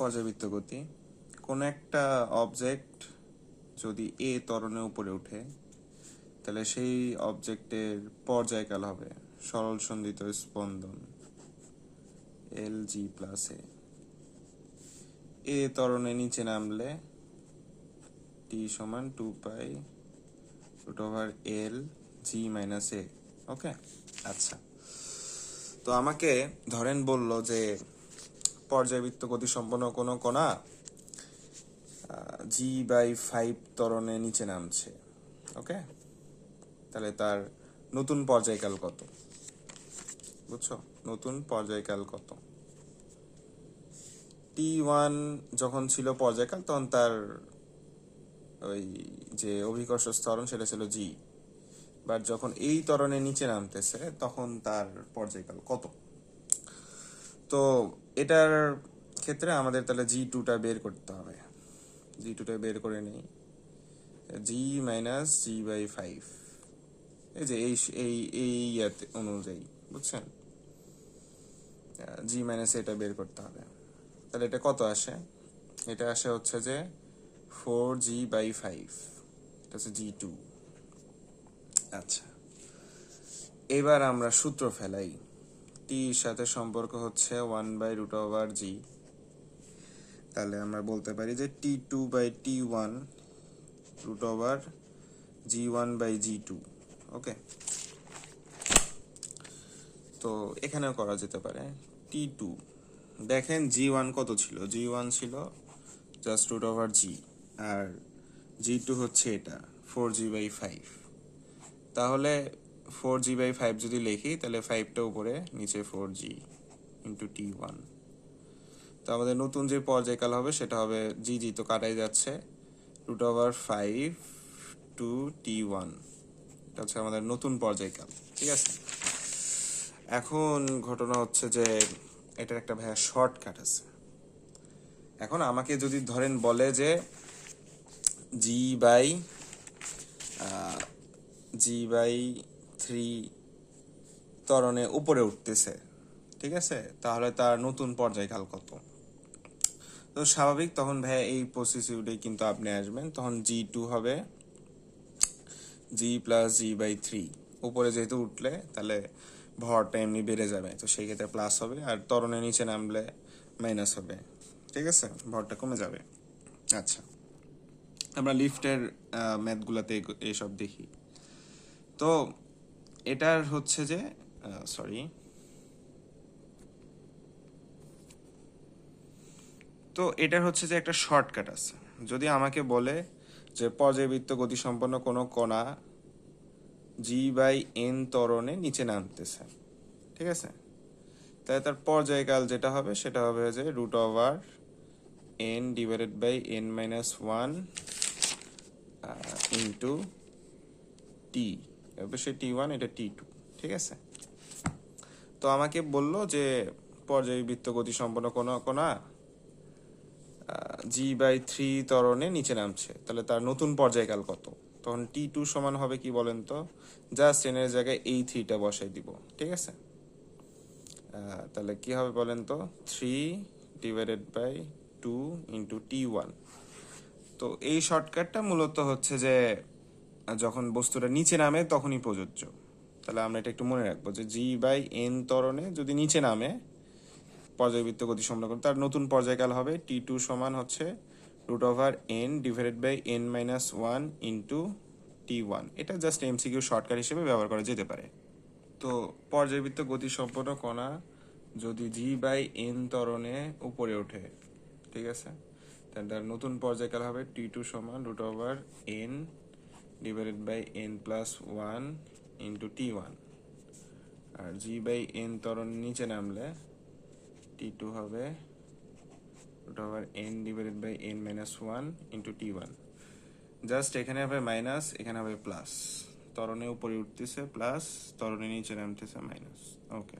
পর্যাবৃত্ত গতি। কোন একটা অবজেক্ট যদি এ ত্বরণের উপরে ওঠে, তাহলে সেই অবজেক্টের পর্যায়কাল হবে সরল সন্ধিত স্পন্দন এল জি প্লাস এ এ ত্বরণে নিচে নামলে টি সমান two pi root over L g minus a okay আচ্ছা। তো আমাকে ধরেন বলল যে পর্যায়বৃত্ত গতি সম্পন্ন কোনো কণা জি বাই ফাইভ ত্বরণে নিচে নামছে ওকে তাহলে তার নতুন পর্যায়কাল কত? বুঝছ? নতুন পর্যায়কাল কত? টি ওয়ান যখন ছিল পর্যায়কাল, তখন তার ওই যে অভিকর্ষ স্তরণ সেটা ছিল জি বাট যখন এই ত্বরণে নিচে নামতেছে, তখন তার পর্যায়কাল কত? তো এটার ক্ষেত্রে আমাদের তাহলে জি টুটা বের করতে হবে। জি টুটা বের করে নিই। G minus g by five এই যে এই এই এই ইয়াতে অনুযায়ী, বুঝছেন? জি মাইনাস এটা বের করতে হবে। তাহলে এটা কত আসে? এটা আসে হচ্ছে যে ফোর জি বাই ফাইভ এটা হচ্ছে জি টু আচ্ছা। এবার আমরা সূত্র ফেলাই। টির সাথে সম্পর্ক হচ্ছে one by root over g তাহলে আমরা বলতে পারি যে T two by T one root over g one by g two okay তো এখানেও করা যেতে পারে টি টু দেখেন জি ওয়ান কত ছিল? জি ওয়ান ছিল জাস্ট রুট ওভার জি আর জি টু হচ্ছে এটা ফোর জি বাই ফাইভ তাহলে ফোর জি বাই ফাইভ যদি লিখি, তাহলে ফাইভটা উপরে, নিচে four g into T one তো আমাদের নতুন যে পর্যায়কাল হবে, সেটা হবে জি জি তো কাটাই যাচ্ছে। Root over five two T one এটা হচ্ছে আমাদের নতুন পর্যায়কাল, ঠিক আছে? এখন ঘটনা হচ্ছে যে, এটার একটা ভাইয়া শর্টকাট আছে। এখন আমাকে যদি ধরেন বলে যে g by g by three তরণে উপরে উঠতেছে, ঠিক আছে? তাহলে তার নতুন পর্যায়কাল কত? তো স্বাভাবিক, তখন ভাইয়া এই প্রসিসিউডে কিন্তু আপনি আসবেন, তখন জি টু হবে g plus g by three উপরে যেহেতু উঠলে, তাহলে ভরটা এমনি বেড়ে যাবে, তো সেই ক্ষেত্রে প্লাস হবে, আর ত্বরণের নিচে নামলে মাইনাস হবে, ঠিক আছে? ভরটা কমে যাবে। আচ্ছা আমরা লিফটের ম্যাথগুলোতে এইসব দেখি। তো এটার হচ্ছে যে সরি তো এটার হচ্ছে যে একটা শর্টকাট আছে। যদি আমাকে বলে যে পর্যায়বৃত্ত গতিসম্পন্ন কোনো কণা জি বাই এন তরণে নিচে নামতেছে, ঠিক আছে? তাহলে তার পর্যায়কাল যেটা হবে, সেটা হবে যে root over n divided by n minus one into T অবশ্যই টি ওয়ান এটা টি টু ঠিক আছে? তো আমাকে বলল যে পর্যায়বৃত্ত গতি সম্পন্ন কোনো, কোনা জি বাই থ্রি তরণে নিচে নামছে। তাহলে তার নতুন পর্যায়কাল কত? তখন টি টু সমান হবে কি বলেন তো? জাস্ট এনের জায়গায় এই থ্রিটা বসাই দিব, ঠিক আছে? তাহলে কি হবে বলেন তো? Three divided by two into T one তো এই শর্টকাটটা মূলত হচ্ছে যে যখন বস্তুটা নিচে নামে, তখনই প্রযোজ্য। তাহলে আমরা এটা একটু মনে রাখব যে জি বাই এন তরণে যদি নিচে নামে, পর্যায়বৃত্ত গতি সম্পন্ন তার নতুন পর্যায়কাল হবে টি টু সমান হচ্ছে root over n divided by n minus one into T one এটা জাস্ট এমসিকিউ শর্টকাট হিসেবে ব্যবহার করা যেতে পারে। তো পর্যায়বৃত্ত গতি সম্পন্ন কণা যদি জি বাই এন তরণে উপরে ওঠে, ঠিক আছে? তার নতুন পর্যায়কাল হবে টি টু সমান root over n divided by n plus one into T one R g by n ত্বরণ নিচে নামলে টি টু হবে root over n divided by n minus one into T one just এখানে হবে minus এখানে হবে plus ত্বরণে উপরে উঠতেছে প্লাস ত্বরণে নিচে নামতেছে মাইনাস ওকে